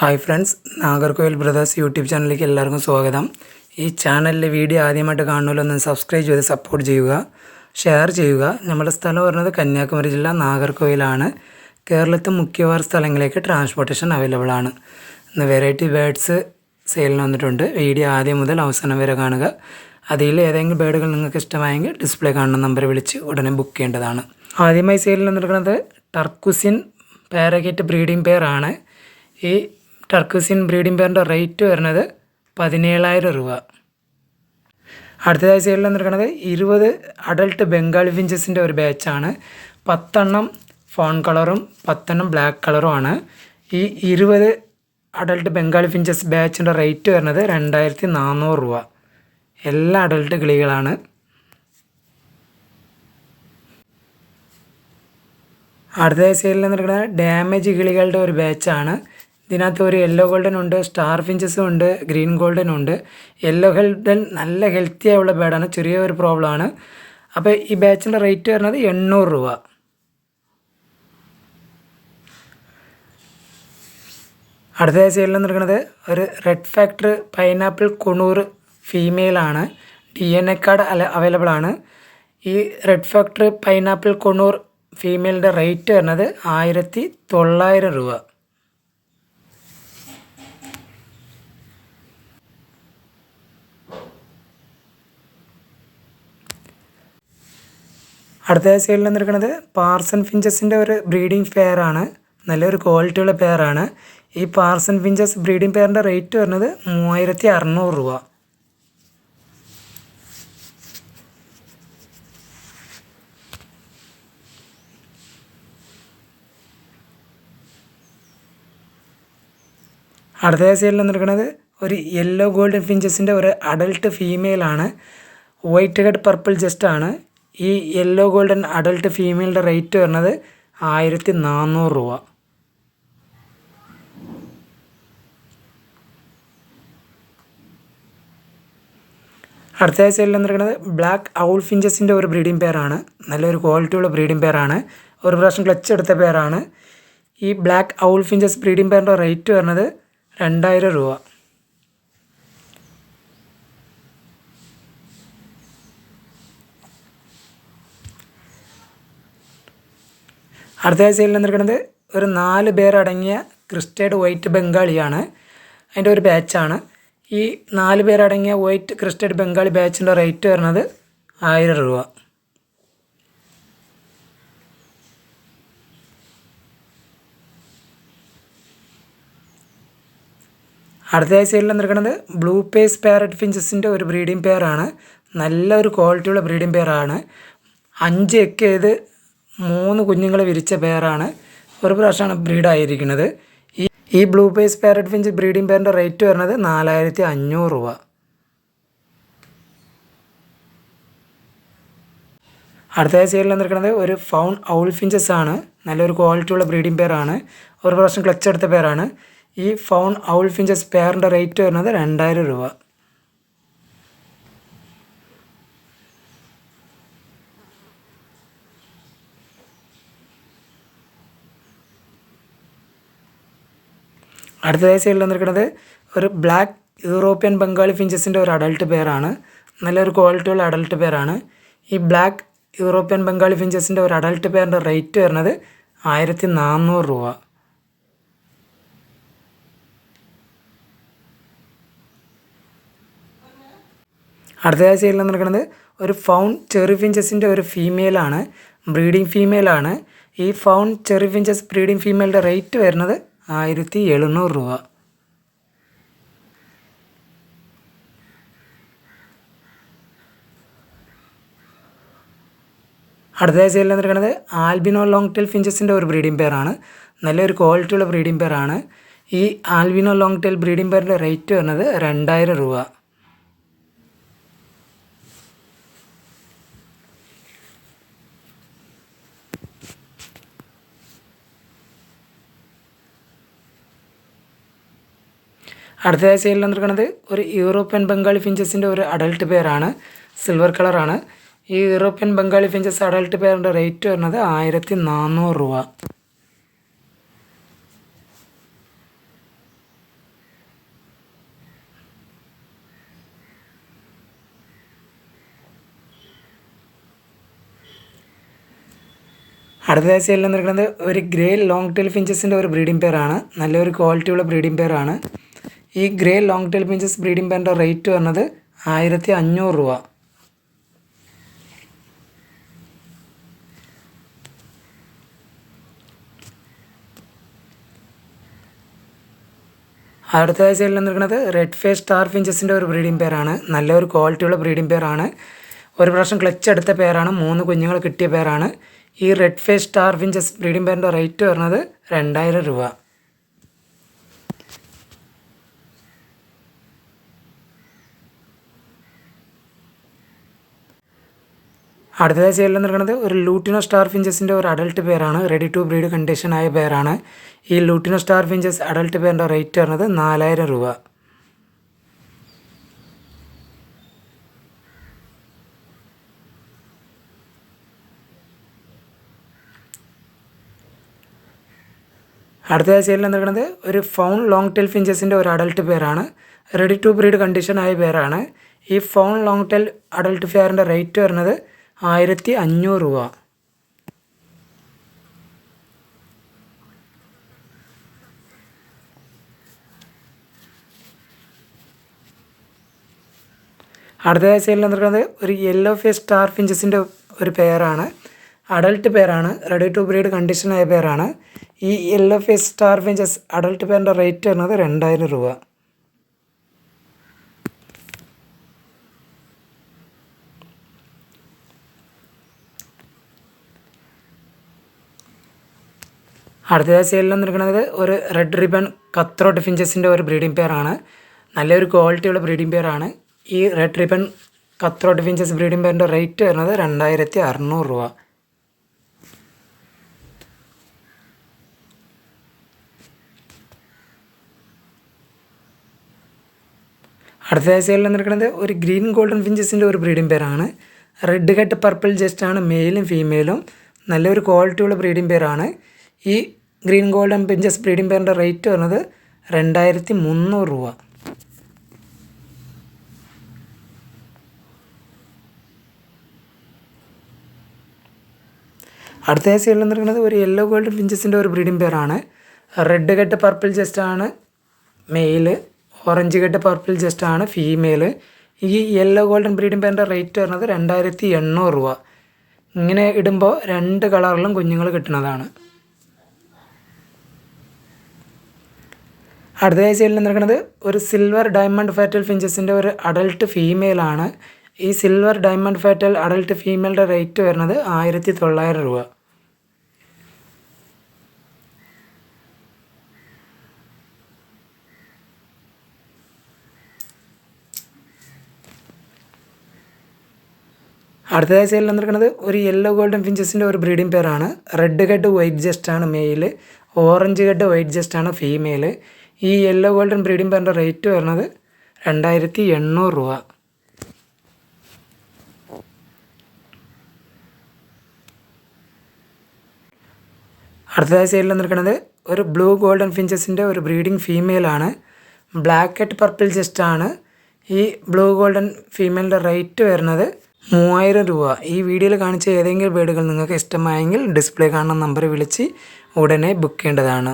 Hi friends Nagercoil brothers YouTube ചാനലിലേക്ക് എല്ലാവർക്കും സ്വാഗതം. ഈ ചാനലിലെ വീഡിയോ ആദ്യമായിട്ട് കാണുമല്ലോ സബ്സ്ക്രൈബ് ചെയ്ത് സപ്പോർട്ട് ചെയ്യുക ഷെയർ ചെയ്യുക. നമ്മുടെ സ്ഥലം പറയുന്നത് കന്യാകുമാരി ജില്ല നാഗർകോവിലാണ്. കേരളത്തെ മുഖ്യവാർ സ്ഥലങ്ങളിലേക്ക് ട്രാൻസ്പോർട്ടേഷൻ അവൈലബിൾ ആണ്. ഇന്ന് വെറൈറ്റി ബേഡ്സ് സെയിലിന് വന്നിട്ടുണ്ട്. വീഡിയോ ആദ്യം മുതൽ അവസാനം വരെ കാണുക. അതിൽ ഏതെങ്കിലും ബേഡുകൾ നിങ്ങൾക്ക് ഇഷ്ടമായെങ്കിൽ ഡിസ്പ്ലേ കാണുന്ന നമ്പർ വിളിച്ച് ഉടനെ ബുക്ക് ചെയ്യേണ്ടതാണ്. ആദ്യമായി സെയിലിൽ വന്നിരിക്കുന്നത് ടർക്കുസിൻ പാരഗേറ്റ് ബ്രീഡിംഗ് പെയർ ആണ്. ഈ ടർക്കുസിൻ ബ്രീഡിംഗ് പെയറിന്റെ റേറ്റ് വരുന്നത് പതിനേഴായിരം രൂപ. അടുത്തതായി സൈഡിൽ വന്നിരിക്കുന്നത് ഇരുപത് അഡൾട്ട് ബംഗാളി ഫിഞ്ചസിന്റെ ഒരു ബാച്ചാണ് പത്തെണ്ണം ഫോൺ കളറും പത്തെണ്ണം ബ്ലാക്ക് കളറുമാണ് ഈ ഇരുപത് അഡൾട്ട് ബംഗാളി ഫിഞ്ചസ് ബാച്ചിന്റെ റേറ്റ് വരുന്നത് രണ്ടായിരത്തി നാനൂറ് രൂപ. എല്ലാ അഡൾട്ട് കിളികളാണ്. അടുത്ത സൈഡിൽ നിൽക്കുന്നത് ഡാമേജ് കിളികളുടെ ഒരു ബാച്ചാണ് ഇതിനകത്ത് ഒരു യെല്ലോ ഗോൾഡൻ ഉണ്ട് സ്റ്റാർ ഫിഞ്ചസും ഉണ്ട് ഗ്രീൻ ഗോൾഡൻ ഉണ്ട്. യെല്ലോ ഗോൾഡൻ നല്ല ഹെൽത്തി ആയുള്ള ബേഡാണ് ചെറിയ ഒരു പ്രോബ്ലമാണ് അപ്പോൾ ഈ ബാച്ചിന്റെ റേറ്റ് വരുന്നത് എണ്ണൂറ് രൂപ. അടുത്ത സൈഡിൽ നിൽക്കുന്നത് ഒരു റെഡ് ഫാക്ടർ പൈനാപ്പിൾ കുണൂർ ഫീമെയിലാണ് ഡി എൻ എ കാർഡ് അല അവൈലബിൾ ആണ്. ഈ റെഡ് ഫാക്ടർ പൈനാപ്പിൾ കുണൂർ ഫീമെയിലിന്റെ റേറ്റ് വരുന്നത് ആയിരത്തി തൊള്ളായിരം രൂപ. അടുത്ത സൈഡിൽ വന്നിരിക്കുന്നത് പാർസൺ ഫിഞ്ചസിന്റെ ഒരു ബ്രീഡിംഗ് പെയറാണ് നല്ലൊരു ക്വാളിറ്റിയുള്ള പെയറാണ് ഈ പാർസൺ ഫിഞ്ചസ് ബ്രീഡിംഗ് പെയറിന്റെ റേറ്റ് വരുന്നത് മൂവായിരത്തി അറുന്നൂറ് രൂപ. അടുത്ത സൈഡിൽ വന്നിരിക്കുന്നത് ഒരു യെല്ലോ ഗോൾഡൻ ഫിഞ്ചസിന്റെ ഒരു അഡൾട്ട് ഫീമെയിലാണ് വൈറ്റ് ഹെഡ് പർപ്പിൾ ജസ്റ്റ് ആണ്. ഈ യെല്ലോ ഗോൾഡൻ അഡൾട്ട് ഫീമെയിലിന്റെ റേറ്റ് വരുന്നത് ആയിരത്തി നാനൂറ് രൂപ. അടുത്ത സൈഡിൽ നിൽക്കുന്നത് ബ്ലാക്ക് ഔൾ ഫിഞ്ചസിന്റെ ഒരു ബ്രീഡിംഗ് പെയറാണ് നല്ലൊരു ക്വാളിറ്റിയുള്ള ബ്രീഡിംഗ് പെയറാണ് ഒരു പ്രാവശ്യം ക്ലച്ച് എടുത്ത പെയറാണ് ഈ ബ്ലാക്ക് ഔൾ ഫിഞ്ചസ് ബ്രീഡിംഗ് പെയറിന്റെ റേറ്റ് വരുന്നത് രണ്ടായിരം രൂപ. അടുത്ത സൈഡിൽ നിന്നിരിക്കുന്നത് ഒരു നാല് പേരടങ്ങിയ ക്രിസ്റ്റേഡ് വൈറ്റ് ബംഗാളിയാണ്. അതിന്റെ ഒരു ബാച്ചാണ്. ഈ നാല് പേരടങ്ങിയ വൈറ്റ് ക്രിസ്റ്റേഡ് ബംഗാളി ബാച്ചിന്റെ റേറ്റ് വരുന്നത് ആയിരം രൂപ. അടുത്ത സൈഡിൽ നിൽക്കുന്നത് ബ്ലൂ പേസ് പാരറ്റ് ഫിഞ്ചസിന്റെ ഒരു ബ്രീഡിംഗ് പെയറാണ്. നല്ലൊരു ക്വാളിറ്റിയുള്ള ബ്രീഡിംഗ് പെയറാണ്. അഞ്ച് എക്ക് മൂന്ന് കുഞ്ഞുങ്ങളെ വിരിച്ച പേരാണ് ഒരു പ്രാവശ്യമാണ് ബ്രീഡായിരിക്കുന്നത് ഈ ഈ blue face parrot finch breeding പേരിന്റെ റേറ്റ് വരുന്നത് നാലായിരത്തി അഞ്ഞൂറ് രൂപ അടുത്ത സൈഡിൽ നിൽക്കുന്നത് ഒരു ഫൗൺ ഔൾ ഫിഞ്ചസ് ആണ്. നല്ലൊരു ക്വാളിറ്റിയുള്ള ബ്രീഡിംഗ് പേരാണ് ഒരു പ്രാവശ്യം ക്ലച്ച് എടുത്ത പേരാണ് ഈ ഫൗൺ ഔൾ ഫിഞ്ചസ് പെയറിന്റെ റേറ്റ് വരുന്നത് രണ്ടായിരം രൂപ. അടുത്തതായി സൈഡിൽ വന്നിരിക്കുന്നത് ഒരു ബ്ലാക്ക് യൂറോപ്യൻ ബംഗാളി ഫിഞ്ചസിന്റെ ഒരു അഡൾട്ട് പെയറാണ് നല്ലൊരു ക്വാളിറ്റിയുള്ള അഡൾട്ട് പെയറാണ് ഈ ബ്ലാക്ക് യൂറോപ്യൻ ബംഗാളി ഫിഞ്ചസിന്റെ ഒരു അഡൾട്ട് പെയറിന്റെ റേറ്റ് വരുന്നത് ആയിരത്തി നാനൂറ് രൂപ. അടുത്തതായി സൈഡിൽ നിൽക്കുന്നത് ഒരു ഫൗൺ ചെറി ഫിഞ്ചസിന്റെ ഒരു ഫീമെയിലാണ് ബ്രീഡിംഗ് ഫീമെയിലാണ് ഈ ഫൗൺ ചെറി ഫിഞ്ചസ് ബ്രീഡിംഗ് ഫീമെയിലിന്റെ റേറ്റ് വരുന്നത് ആയിരത്തി എഴുന്നൂറ് രൂപ. അടുത്തതായി സെയിൽ നിൽക്കുന്നത് ആൽബിനോ ലോങ് ടെൽ ഫിഞ്ചസിന്റെ ഒരു ബ്രീഡിംഗ് പെയറാണ് നല്ലൊരു ക്വാളിറ്റിയുള്ള ബ്രീഡിംഗ് പെയറാണ് ഈ ആൽബിനോ ലോങ് ടെൽ ബ്രീഡിംഗ് പെയറിന്റെ റേറ്റ് വരുന്നത് രണ്ടായിരം രൂപ. അടുത്തതായ സൈഡിൽ വന്നിരിക്കുന്നത് ഒരു യൂറോപ്യൻ ബംഗാളി ഫിഞ്ചസിന്റെ ഒരു അഡൾട്ട് പേരാണ് സിൽവർ കളറാണ് ഈ യൂറോപ്യൻ ബംഗാളി ഫിഞ്ചസ് അഡൾട്ട് പെയറിന്റെ റേറ്റ് വരുന്നത് ആയിരത്തി നാനൂറ് രൂപ. അടുത്തതായി സെയിലിൽ നിൽക്കുന്നത് ഒരു ഗ്രേ ലോങ് ടെയിൽ ഫിഞ്ചസിന്റെ ഒരു ബ്രീഡിംഗ് പേരാണ് നല്ലൊരു ക്വാളിറ്റിയുള്ള ബ്രീഡിംഗ് പേരാണ് ഈ grey long tail finches breeding പാന്റെ rate വരുന്നത് ആയിരത്തി അഞ്ഞൂറ് രൂപ അടുത്തതായി സൈഡിൽ നിൽക്കുന്നത് റെഡ് ഫേസ് സ്റ്റാർ ഫിഞ്ചസിന്റെ ഒരു ബ്രീഡിംഗ് പെയറാണ് നല്ലൊരു ക്വാളിറ്റിയുള്ള ബ്രീഡിംഗ് പെയറാണ് ഒരു പ്രാവശ്യം ക്ലച്ച് എടുത്ത പേരാണ് മൂന്ന് കുഞ്ഞുങ്ങൾ കിട്ടിയ പേരാണ് ഈ red face star finches breeding പെയറിന്റെ rate വരുന്നത് രണ്ടായിരം രൂപ. അടുത്തതായി സൈഡിൽ നിൽക്കുന്നത് ഒരു ലൂട്ടിനോ സ്റ്റാർ ഫിഞ്ചസിന്റെ ഒരു അഡൽട്ട് പേരാണ് റെഡി ടു ബ്രീഡ് കണ്ടീഷൻ ആയ പേരാണ് ഈ ലൂട്ടിനോ സ്റ്റാർ ഫിഞ്ചസ് അഡൽട്ട് പേരിന്റെ റേറ്റ് വരുന്നത് നാലായിരം രൂപ. അടുത്തതായി സൈഡിൽ നിൽക്കുന്നത് ഒരു ഫൗൺ ലോങ് ടെൽ ഫിഞ്ചസിന്റെ ഒരു അഡൽട്ട് പേരാണ് റെഡി ടു ബ്രീഡ് കണ്ടീഷൻ ആയ പേരാണ് ഈ ഫോൺ ലോങ് ടെൽ അഡൽട്ട് ഫെയറിന്റെ റേറ്റ് വരുന്നത് ആയിരത്തി അഞ്ഞൂറ് രൂപ. അടുത്ത സൈഡിൽ നിന്നിരിക്കുന്നത് ഒരു യെല്ലോ ഫേസ് സ്റ്റാർ ഫിഞ്ചസിന്റെ ഒരു പെയറാണ് അഡൽട്ട് പെയറാണ് റെഡി ടു ബ്രീഡ് കണ്ടീഷനായ പെയറാണ് ഈ yellow face star finches adult പെയറിന്റെ rate വരുന്നത് രണ്ടായിരം രൂപ. അടുത്തതായി സെയിലിൽ നിൽക്കുന്നത് ഒരു റെഡ് റിബൺ കത്രോട്ട് ഫിഞ്ചസിന്റെ ഒരു ബ്രീഡിംഗ് പെയറാണ് നല്ലൊരു ക്വാളിറ്റിയുള്ള ബ്രീഡിംഗ് പെയറാണ് ഈ red ribbon cutthroat finches breeding പെയറിന്റെ rate വരുന്നത് രണ്ടായിരത്തി അറുന്നൂറ് രൂപ അടുത്തതായി സെയിലിൽ നിൽക്കുന്നത് ഒരു ഗ്രീൻ ഗോൾഡൻ ഫിഞ്ചസിന്റെ ഒരു ബ്രീഡിംഗ് പെയറാണ് റെഡ് കട്ട് പർപ്പിൾ ജസ്റ്റ് ആണ് മെയിലും ഫീമെയിലും നല്ലൊരു ക്വാളിറ്റിയുള്ള ബ്രീഡിംഗ് പെയറാണ് ഈ ഗ്രീൻ ഗോൾഡൻ പെഞ്ചസ് ബ്രീഡിംഗ് പെയറിന്റെ റേറ്റ് വരുന്നത് രണ്ടായിരത്തി മുന്നൂറ് രൂപ. അടുത്ത സൈഡിൽ നിൽക്കുന്നത് ഒരു യെല്ലോ ഗോൾഡൻ പിഞ്ചസിന്റെ ഒരു ബ്രീഡിംഗ് പെയറാണ് റെഡ് കെട്ട് പർപ്പിൾ ജസ്റ്റാണ് മെയിൽ ഓറഞ്ച് കെട്ട് പർപ്പിൾ ജസ്റ്റാണ് ആണ് ഫീമെയിൽ ഈ യെല്ലോ ഗോൾഡൻ ബ്രീഡിംഗ് പെയറിന്റെ റേറ്റ് വരുന്നത് രണ്ടായിരത്തി എണ്ണൂറ് രൂപ. ഇങ്ങനെ ഇടുമ്പോൾ രണ്ട് കളറിലും കുഞ്ഞുങ്ങൾ കിട്ടുന്നതാണ്. അടുത്തതായി സൈഡിൽ നിന്നിരിക്കുന്നത് ഒരു സിൽവർ ഡയമണ്ട് ഫാറ്റൽ ഫിഞ്ചസിന്റെ ഒരു അഡൽട്ട് ഫീമെയിലാണ് ഈ സിൽവർ ഡയമണ്ട് ഫാറ്റൽ അഡൽട്ട് ഫീമെയിലിന്റെ റേറ്റ് വരുന്നത് ആയിരത്തി തൊള്ളായിരം രൂപ അടുത്തതായി സൈഡിൽ വന്നിരിക്കുന്നത് ഒരു യെല്ലോ ഗോൾഡൻ ഫിഞ്ചസിന്റെ ഒരു ബ്രീഡിംഗ് പെയറാണ് റെഡ് ഹെഡ് വൈറ്റ് ജസ്റ്റ് ആണ് male orange head white chest ആണ് ഫീമെയിൽ ഈ യെല്ലോ ഗോൾഡൻ ബ്രീഡിംഗ് പെയറിന്റെ റേറ്റ് വരുന്നത് രണ്ടായിരത്തി എണ്ണൂറ് രൂപ. അടുത്തതായി സൈഡിൽ നിൽക്കുന്നത് ഒരു ബ്ലൂ ഗോൾഡൻ ഫിഞ്ചസിന്റെ ഒരു ബ്രീഡിംഗ് ഫീമെയിലാണ് ബ്ലാക്ക് ഹെഡ് പർപ്പിൾ ജസ്റ്റാണ് ഈ ബ്ലൂ ഗോൾഡൻ ഫീമെയിലിന്റെ റേറ്റ് വരുന്നത് മൂവായിരം രൂപ. ഈ വീഡിയോയിൽ കാണിച്ച ഏതെങ്കിലും ബേഡുകൾ നിങ്ങൾക്ക് ഇഷ്ടമായെങ്കിൽ ഡിസ്പ്ലേ കാണുന്ന നമ്പർ വിളിച്ച് ഉടനെ ബുക്ക് ചെയ്യേണ്ടതാണ്.